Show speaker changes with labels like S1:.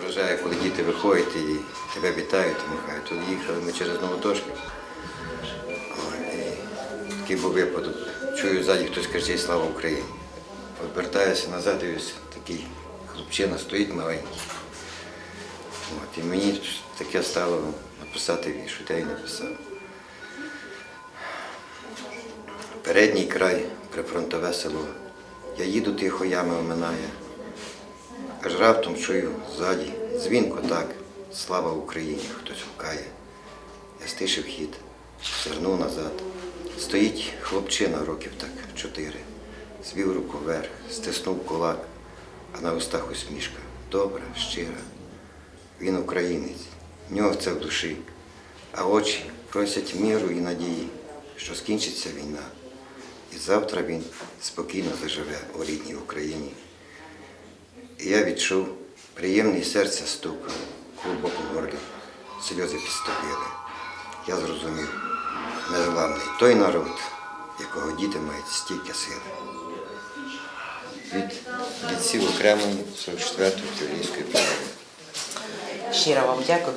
S1: вражає, коли діти виходять і тебе вітають, махають. Тут їхали ми через Новотошків. Такий був випадок. Чую, ззаді хтось кричить Слава Україні. Повертаюся назад, дивлюся, такий хлопчина стоїть маленький. От, і мені таке стало написати вірш, от я й написав. Передній край, прифронтове село. Я їду тихо, ями оминає. Аж раптом чую ззаді, дзвінко так, слава Україні, хтось гукає. Я стишив хід, звернув назад. Стоїть хлопчина років так чотири. Звів руку вверх, стиснув кулак, а на устах усмішка. Добра, щира. Він українець, в нього це в душі, а очі просять міру і надії, що скінчиться війна. І завтра він спокійно заживе у рідній Україні. Я відчув приємний серця стук, клубок у горлі, сльози підступили. Я зрозумів, незламний той народ, якого діти мають стільки сили. Від бійців окремої 44-ї Київської бригади.
S2: Щиро вам дякую.